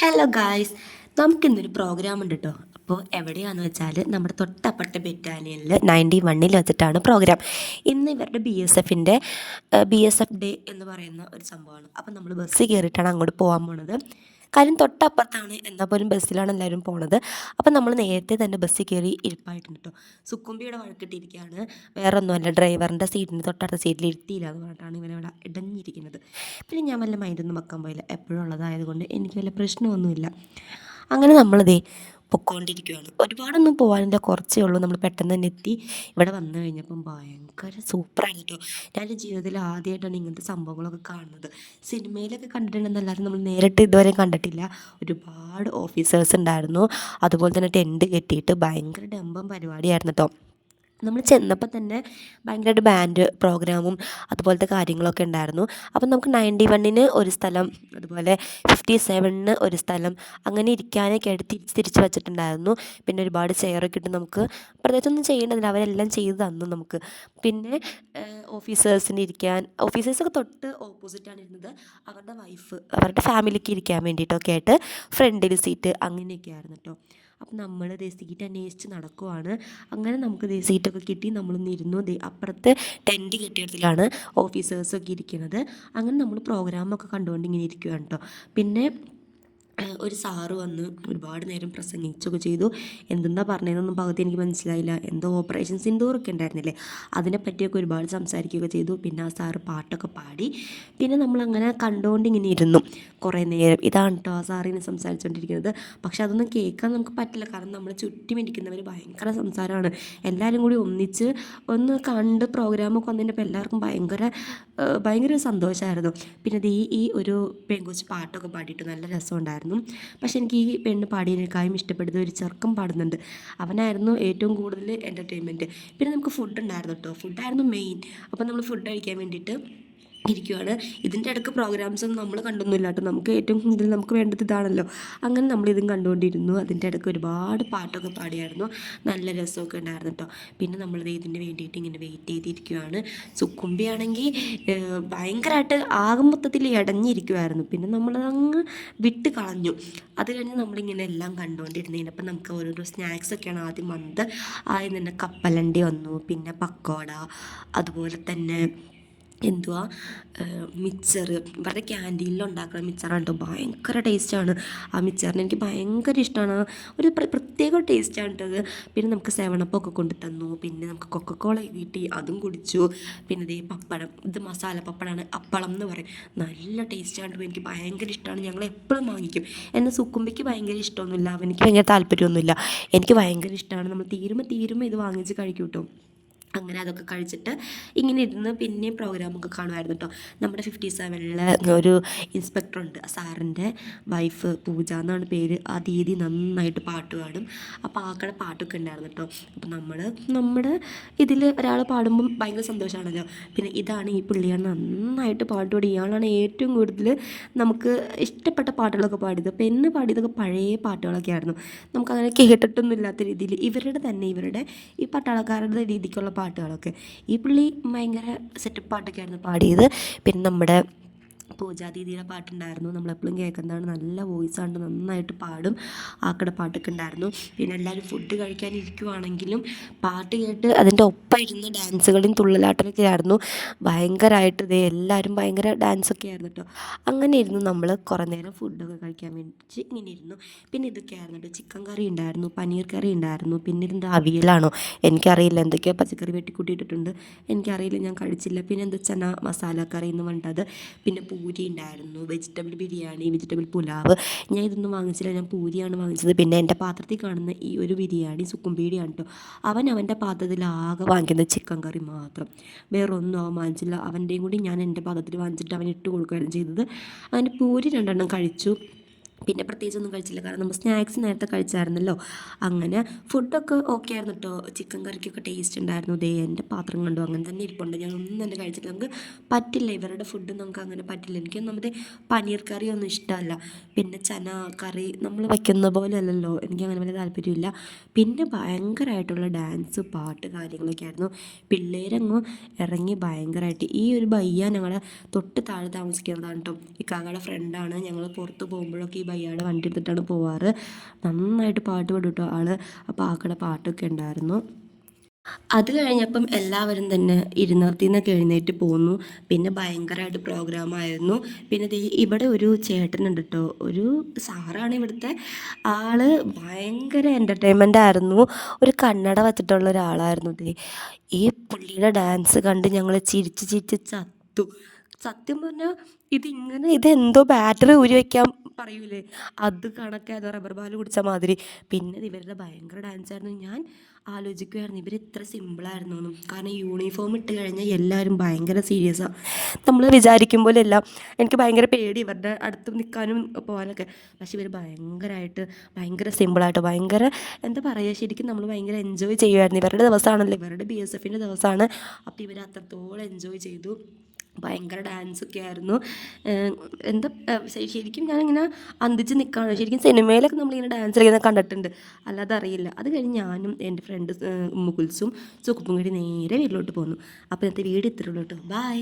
Hello guys നമുക്കിന്നൊരു programme ഉണ്ട് കേട്ടോ അപ്പോൾ എവിടെയാണെന്ന് വെച്ചാൽ നമ്മുടെ തൊട്ടപ്പുറത്തെ ബെറ്റാലിയനിൽ നയന്റി വണ്ണിൽ വെച്ചിട്ടാണ് പ്രോഗ്രാം ഇന്ന് ഇവരുടെ ബി എസ് എഫിന്റെ ബി എസ് എഫ് ഡേ എന്ന് പറയുന്ന ഒരു സംഭവമാണ്. അപ്പോൾ നമ്മൾ ബസ് കയറിയിട്ടാണ് അങ്ങോട്ട് പോകാൻ പോണത്. കാര്യം തൊട്ടപ്പുറത്താണ് എന്നാൽ പോലും ബസ്സിലാണ് എല്ലാവരും പോണത്. അപ്പം നമ്മൾ നേരത്തെ തന്നെ ബസ്സിൽ കയറി ഇരിപ്പായിട്ടുണ്ട് കേട്ടോ സുക്കുമ്പിയുടെ വഴക്കിട്ടിരിക്കുകയാണ് വേറെ ഒന്നുമല്ല ഡ്രൈവറിന്റെ സീറ്റിന് തൊട്ടടുത്ത സീറ്റിൽ ഇരുത്തിയില്ല എന്ന് പറഞ്ഞിട്ടാണ് ഇവനവിടെ ഇടഞ്ഞിരിക്കുന്നത്. പിന്നെ ഞാൻ വല്ല മൈൻഡൊന്നും വെക്കാൻ പോയില്ല. എപ്പോഴും ഉള്ളതായതുകൊണ്ട് എനിക്ക് വല്ല പ്രശ്നമൊന്നുമില്ല. അങ്ങനെ നമ്മളിതേ പൊക്കോണ്ടിരിക്കുകയാണ് ഒരുപാടൊന്നും പോകാനില്ല കുറച്ചേ ഉള്ളൂ. നമ്മൾ പെട്ടെന്ന് തന്നെ എത്തി. ഇവിടെ വന്നു കഴിഞ്ഞപ്പം ഭയങ്കര സൂപ്പറാണ് കേട്ടോ. ഞാൻ എന്റെ ജീവിതത്തിൽ ആദ്യമായിട്ടാണ് ഇങ്ങനത്തെ സംഭവങ്ങളൊക്കെ കാണുന്നത്. സിനിമയിലൊക്കെ കണ്ടിട്ടുണ്ടെന്നല്ലാതെ നമ്മൾ നേരിട്ട് ഇതുവരെ കണ്ടിട്ടില്ല. ഒരുപാട് ഓഫീസേഴ്സ് ഉണ്ടായിരുന്നു. അതുപോലെ തന്നെ ടെന്റ് കെട്ടിയിട്ട് ഭയങ്കര ഡമ്പം പരിപാടിയായിരുന്നു കേട്ടോ. നമ്മൾ ചെന്നപ്പോൾ തന്നെ ഭയങ്കരമായിട്ട് ബാൻഡ് പ്രോഗ്രാമും അതുപോലത്തെ കാര്യങ്ങളൊക്കെ ഉണ്ടായിരുന്നു. അപ്പം നമുക്ക് നയന്റി വണ്ണിന് ഒരു സ്ഥലം അതുപോലെ ഫിഫ്റ്റി സെവനിന് ഒരു സ്ഥലം അങ്ങനെ ഇരിക്കാനൊക്കെ ആയിട്ട് തിരിച്ച് തിരിച്ച് വെച്ചിട്ടുണ്ടായിരുന്നു. പിന്നെ ഒരുപാട് ചെയറൊക്കെ ഇട്ട് നമുക്ക് പ്രത്യേകിച്ചൊന്നും ചെയ്യേണ്ടതില്ല അവരെല്ലാം ചെയ്ത് തന്നു നമുക്ക്. പിന്നെ ഓഫീസേഴ്സിന് ഇരിക്കാൻ ഓഫീസേഴ്സൊക്കെ തൊട്ട് ഓപ്പോസിറ്റാണ് ഇരുന്നത്. അവരുടെ വൈഫ് അവരുടെ ഫാമിലിക്ക് ഇരിക്കാൻ വേണ്ടിയിട്ടൊക്കെ ആയിട്ട് ഫ്രണ്ടിൽ സീറ്റ് അങ്ങനെയൊക്കെ ആയിരുന്നു കേട്ടോ അപ്പം നമ്മൾ ദേ സീറ്റ് അന്വേഷിച്ച് നടക്കുവാണ്. അങ്ങനെ നമുക്ക് ദേ കിട്ടി. നമ്മളൊന്ന് ഇരുന്നു. ദേ അപ്പുറത്തെ ടെന്റ് കെട്ടിയിടത്തിലാണ് ഓഫീസേഴ്സൊക്കെ ഇരിക്കുന്നത്. അങ്ങനെ നമ്മൾ പ്രോഗ്രാമൊക്കെ കണ്ടുകൊണ്ട് ഇങ്ങനെ ഇരിക്കുകയാണ് കേട്ടോ പിന്നെ ഒരു സാറ് വന്ന് ഒരുപാട് നേരം പ്രസംഗിച്ചൊക്കെ ചെയ്തു. എന്തെന്നാ പറഞ്ഞതെന്നൊന്നും പകുതി എനിക്ക് മനസ്സിലായില്ല. എന്തോ ഓപ്പറേഷൻ സിന്ദൂറൊക്കെ ഉണ്ടായിരുന്നില്ലേ? അതിനെപ്പറ്റിയൊക്കെ ഒരുപാട് സംസാരിക്കുകയൊക്കെ ചെയ്തു. പിന്നെ ആ സാറ് പാട്ടൊക്കെ പാടി. പിന്നെ നമ്മളങ്ങനെ കണ്ടുകൊണ്ട് ഇങ്ങനെ ഇരുന്നു. കുറേ നേരം. ഇതാണ് കേട്ടോ ആ സാറിനെ സംസാരിച്ചുകൊണ്ടിരിക്കുന്നത് പക്ഷെ അതൊന്നും കേൾക്കാൻ നമുക്ക് പറ്റില്ല. കാരണം നമ്മൾ ചുറ്റും ഇരിക്കുന്നവർ ഭയങ്കര സംസാരമാണ്. എല്ലാവരും കൂടി ഒന്നിച്ച് ഒന്ന് കണ്ട് പ്രോഗ്രാമൊക്കെ വന്നതിന്റെ എല്ലാവർക്കും ഭയങ്കര ഭയങ്കര സന്തോഷമായിരുന്നു. പിന്നെ ഈ ഒരു പെങ്കൊച്ച് പാട്ടൊക്കെ പാടിയിട്ട് നല്ല രസമുണ്ടായിരുന്നു. പക്ഷെ എനിക്ക് ഈ പെണ്ണ് പാടിയതിനേക്കാളും ഇഷ്ടപ്പെടുന്ന ഒരു ചെറുക്കം പാടുന്നുണ്ട്. അവനായിരുന്നു ഏറ്റവും കൂടുതൽ എന്റർടൈൻമെന്റ് പിന്നെ നമുക്ക് ഫുഡ് ഉണ്ടായിരുന്നു കേട്ടോ ഫുഡായിരുന്നു മെയിൻ അപ്പോൾ നമ്മൾ ഫുഡ് കഴിക്കാൻ വേണ്ടിയിട്ട് ഇരിക്കുവാണ്. ഇതിന്റെ ഇടയ്ക്ക് പ്രോഗ്രാംസ് ഒന്നും നമ്മൾ കണ്ടൊന്നുമില്ല കേട്ടോ. നമുക്ക് ഏറ്റവും കൂടുതൽ നമുക്ക് വേണ്ടത് ഇതാണല്ലോ. അങ്ങനെ നമ്മളിതും കണ്ടുകൊണ്ടിരുന്നു. അതിന്റെ ഇടയ്ക്ക് ഒരുപാട് പാട്ടൊക്കെ പാടിയായിരുന്നു. നല്ല രസമൊക്കെ ഉണ്ടായിരുന്നു കേട്ടോ. പിന്നെ നമ്മൾ ഇതിന് വേണ്ടിയിട്ട് ഇങ്ങനെ വെയിറ്റ് ചെയ്തിരിക്കുവാണ്. സുക്കുമ്പി ആണെങ്കിൽ ഭയങ്കരമായിട്ട് ആകെ മൊത്തത്തിൽ ഇടഞ്ഞിരിക്കുമായിരുന്നു പിന്നെ നമ്മളതങ്ങ് വിട്ട് കളഞ്ഞു. അത് കഴിഞ്ഞ് നമ്മളിങ്ങനെ എല്ലാം കണ്ടുകൊണ്ടിരുന്നതിനപ്പം നമുക്ക് ഓരോരോ സ്നാക്സൊക്കെയാണ് ആദ്യം വന്നത്. ആദ്യം തന്നെ കപ്പലണ്ടി വന്നു. പിന്നെ പക്കോട. അതുപോലെ തന്നെ എന്തുവാ? മിച്ചർ ഇവരുടെ ക്യാന്റീനിൽ ഉണ്ടാക്കുന്ന മിച്ചറാണ് കേട്ടോ. ഭയങ്കര ടേസ്റ്റാണ് ആ മിച്ചറിന് എനിക്ക് ഭയങ്കര ഇഷ്ടമാണ് ഒരു പ്രത്യേക ടേസ്റ്റാണ് കേട്ടോ അത് പിന്നെ നമുക്ക് സെവണപ്പൊക്കെ കൊണ്ട് തന്നു. പിന്നെ നമുക്ക് കൊക്കക്കോള കിട്ടി അതും കുടിച്ചു. പിന്നെ ഇതേ പപ്പടം. ഇത് മസാല പപ്പടമാണ് അപ്പളം എന്ന് പറയും. നല്ല ടേസ്റ്റാണ് എനിക്ക് ഭയങ്കര ഇഷ്ടമാണ് ഞങ്ങൾ എപ്പോഴും വാങ്ങിക്കും. എന്നെ സുക്കുമ്പിക്ക് ഭയങ്കര ഇഷ്ടമൊന്നുമില്ല. അവനിക്ക് ഭയങ്കര താല്പര്യമൊന്നുമില്ല. എനിക്ക് ഭയങ്കര ഇഷ്ടമാണ് നമ്മൾ തീരുമ്പോൾ തീരുമ്പോൾ ഇത് വാങ്ങിച്ച് കഴിക്കും കേട്ടോ. അങ്ങനെ അതൊക്കെ കഴിച്ചിട്ട് ഇങ്ങനെ ഇരുന്ന് പിന്നെ പ്രോഗ്രാമൊക്കെ കാണുമായിരുന്നു കേട്ടോ നമ്മുടെ ഫിഫ്റ്റി സെവനിൽ ഒരു ഇൻസ്പെക്ടറുണ്ട് സാറിന്റെ വൈഫ് പൂജ എന്നാണ് പേര്. ആ ദീദി നന്നായിട്ട് പാട്ട് പാടും. അപ്പോൾ ആക്കടെ പാട്ടൊക്കെ ഉണ്ടായിരുന്നു കേട്ടോ അപ്പോൾ നമ്മൾ നമ്മുടെ ഇതിൽ ഒരാൾ പാടുമ്പം ഭയങ്കര സന്തോഷമാണല്ലോ പിന്നെ ഇതാണ് ഈ പുള്ളിയാണ് നന്നായിട്ട് പാട്ട് പാടി ഇയാളാണ് ഏറ്റവും കൂടുതൽ നമുക്ക് ഇഷ്ടപ്പെട്ട പാട്ടുകളൊക്കെ പാടിയത്. അപ്പോൾ എന്ന് പാടിയതൊക്കെ പഴയ പാട്ടുകളൊക്കെ ആയിരുന്നു നമുക്കങ്ങനെ കേട്ടിട്ടൊന്നും ഇല്ലാത്ത രീതിയിൽ ഇവരുടെ തന്നെ ഇവരുടെ ഈ പട്ടാളക്കാരുടെ രീതിക്കുള്ള പാട്ടുകളൊക്കെ. ഈ പുള്ളി ഭയങ്കര സെറ്റപ്പ് പാട്ടൊക്കെയായിരുന്നു പാടിയത്. പിന്നെ നമ്മുടെ പൂജാ ദീദിയുടെ പാട്ടുണ്ടായിരുന്നു. നമ്മളെപ്പോഴും കേൾക്കുന്നതാണ്. നല്ല വോയിസ് ആണ് നന്നായിട്ട് പാടും. ആക്കട പാട്ടൊക്കെ ഉണ്ടായിരുന്നു. പിന്നെ എല്ലാവരും ഫുഡ് കഴിക്കാൻ ഇരിക്കുവാണെങ്കിലും പാട്ട് കേട്ട് അതിന്റെ ഒപ്പം ഇരുന്ന് ഡാൻസുകളും തുള്ളലാട്ടലൊക്കെ ആയിരുന്നു. ഭയങ്കരമായിട്ട് ഇതേ എല്ലാവരും ഭയങ്കര ഡാൻസൊക്കെ ആയിരുന്നു കേട്ടോ അങ്ങനെ ഇരുന്നു നമ്മൾ കുറേ നേരം ഫുഡൊക്കെ കഴിക്കാൻ വേണ്ടി ഇങ്ങനെ ഇരുന്നു. പിന്നെ ഇതൊക്കെ ആയിരുന്നു കേട്ടോ ചിക്കൻ കറി ഉണ്ടായിരുന്നു. പനീർ കറി ഉണ്ടായിരുന്നു. പിന്നെ ഇതിന്റെ അവിയലാണോ? എനിക്കറിയില്ല. എന്തൊക്കെയോ പച്ചക്കറി വെട്ടിക്കൂട്ടിയിട്ടിട്ടുണ്ട്. എനിക്കറിയില്ല. ഞാൻ കഴിച്ചില്ല. പിന്നെ എന്താ ചന മസാല കറി എന്ന് പറഞ്ഞത് പിന്നെ പൂരി ഉണ്ടായിരുന്നു. Vegetable biryani vegetable pulao. ഞാൻ ഇതൊന്നും വാങ്ങിച്ചില്ല. ഞാൻ പൂരിയാണ് വാങ്ങിച്ചത്. പിന്നെ എന്റെ പാത്രത്തിൽ കാണുന്ന ഈ ഒരു ബിരിയാണി സുക്കുംപീടിയാണ് കേട്ടോ അവൻ അവന്റെ പാത്രത്തിൽ ആകെ വാങ്ങിക്കുന്നത് ചിക്കൻ കറി മാത്രം. വേറെ ഒന്നും അവൻ വാങ്ങിച്ചില്ല. അവന്റെയും കൂടി ഞാൻ എന്റെ പാത്രത്തിൽ വാങ്ങിച്ചിട്ട് അവൻ ഇട്ട് കൊടുക്കുകയാണ് ചെയ്തത്. അവന്റെ പൂരി രണ്ടെണ്ണം കഴിച്ചു. പിന്നെ പ്രത്യേകിച്ചൊന്നും കഴിച്ചില്ല. കാരണം നമ്മൾ സ്നാക്സ് നേരത്തെ കഴിച്ചായിരുന്നല്ലോ. അങ്ങനെ ഫുഡൊക്കെ ഓക്കെ ആയിരുന്നു കേട്ടോ ചിക്കൻ കറിക്കൊക്കെ ടേസ്റ്റ് ഉണ്ടായിരുന്നു. ദേ എന്റെ പാത്രം കണ്ടു. അങ്ങനെ തന്നെ ഇരിപ്പുണ്ട്. ഞാൻ ഒന്നും തന്നെ കഴിച്ചില്ല നമുക്ക് പറ്റില്ല. ഇവരുടെ ഫുഡ് നമുക്ക് അങ്ങനെ പറ്റില്ല. എനിക്ക് നമ്മുടെ പനീർ കറി ഒന്നും ഇഷ്ടമല്ല. പിന്നെ ചന കറി നമ്മൾ വയ്ക്കുന്ന പോലെ അല്ലല്ലോ എനിക്ക് അങ്ങനെ വലിയ താല്പര്യമില്ല. പിന്നെ ഭയങ്കരമായിട്ടുള്ള ഡാൻസ് പാട്ട് കാര്യങ്ങളൊക്കെ ആയിരുന്നു. പിള്ളേരങ്ങ് ഇറങ്ങി ഭയങ്കരമായിട്ട് ഈ ഒരു ബയ്യ ഞങ്ങളെ തൊട്ട് താഴെ താമസിക്കുന്നതാണ് കേട്ടോ ഇക്കാക്കയുടെ ഫ്രണ്ടാണ് ഞങ്ങൾ പുറത്ത് പോകുമ്പോഴൊക്കെ ഈ ഭയ്യാടെ വണ്ടി എടുത്തിട്ടാണ് പോവാറ്. നന്നായിട്ട് പാട്ട് പാടും ആൾ. അപ്പോൾ ആക്കടെ പാട്ടൊക്കെ ഉണ്ടായിരുന്നു. അത് കഴിഞ്ഞപ്പം എല്ലാവരും തന്നെ ഇരുന്നത്തിൽ നിന്നൊക്കെ എഴുന്നേറ്റ് പോന്നു. പിന്നെ ഭയങ്കരമായിട്ട് പ്രോഗ്രാമായിരുന്നു പിന്നെ ഇവിടെ ഒരു ചേട്ടനുണ്ട് കേട്ടോ ഒരു സാറാണ് ഇവിടുത്തെ. ആൾ ഭയങ്കര എന്റർടൈൻമെന്റ് ആയിരുന്നു. ഒരു കണ്ണട വച്ചിട്ടുള്ള ഒരാളായിരുന്നു ദേ. ഈ പുള്ളിയുടെ ഡാൻസ് കണ്ട് ഞങ്ങൾ ചിരിച്ച് ചിരിച്ച് ചത്തു. സത്യം പറഞ്ഞാൽ ഇതിങ്ങനെ ഇതെന്തോ ബാറ്ററി ഊരി വയ്ക്കാൻ പറയൂലേ? അത് കണക്കായിരുന്നു റബ്ബർ ബാൽ കുടിച്ച മാതിരി. പിന്നെ ഇവരുടെ ഭയങ്കര ഡാൻസ് ആയിരുന്നു. ഞാൻ ആലോചിക്കുമായിരുന്നു ഇവർ ഇത്ര സിമ്പിളായിരുന്നു എന്നും കാരണം യൂണിഫോം ഇട്ട് കഴിഞ്ഞാൽ എല്ലാവരും ഭയങ്കര സീരിയസാണ് നമ്മൾ വിചാരിക്കും പോലെയല്ല എനിക്ക് ഭയങ്കര പേടി ഇവരുടെ അടുത്ത് നിൽക്കാനും പോകാനൊക്കെ. പക്ഷെ ഇവർ ഭയങ്കരമായിട്ട് ഭയങ്കര സിമ്പിളായിട്ട് ഭയങ്കര എന്താ പറയുക ശരിക്കും നമ്മൾ ഭയങ്കര എൻജോയ് ചെയ്യുമായിരുന്നു ഇവരുടെ ദിവസമാണല്ലോ ഇവരുടെ ബി എസ് എഫിന്റെ ദിവസമാണ്. അപ്പോൾ ഇവർ അത്രത്തോളം എൻജോയ് ചെയ്തു. ഭയങ്കര ഡാൻസൊക്കെ ആയിരുന്നു. എന്താ ശരിക്കും ഞാനിങ്ങനെ അന്തിച്ച് നിൽക്കുകയാണ് ശരിക്കും സിനിമയിലൊക്കെ നമ്മളിങ്ങനെ ഡാൻസ് കളിക്കുന്നത് കണ്ടിട്ടുണ്ട്. അല്ലാതെ അറിയില്ല. അത് കഴിഞ്ഞ് ഞാനും എന്റെ ഫ്രണ്ട് മുകുൽസും സുക്കുപ്പും കൂടി നേരെ വീട്ടിലോട്ട് പോന്നു. അപ്പോൾ ഇന്നത്തെ വീട് ഇത്രയുള്ളൂ കേട്ടോ ബൈ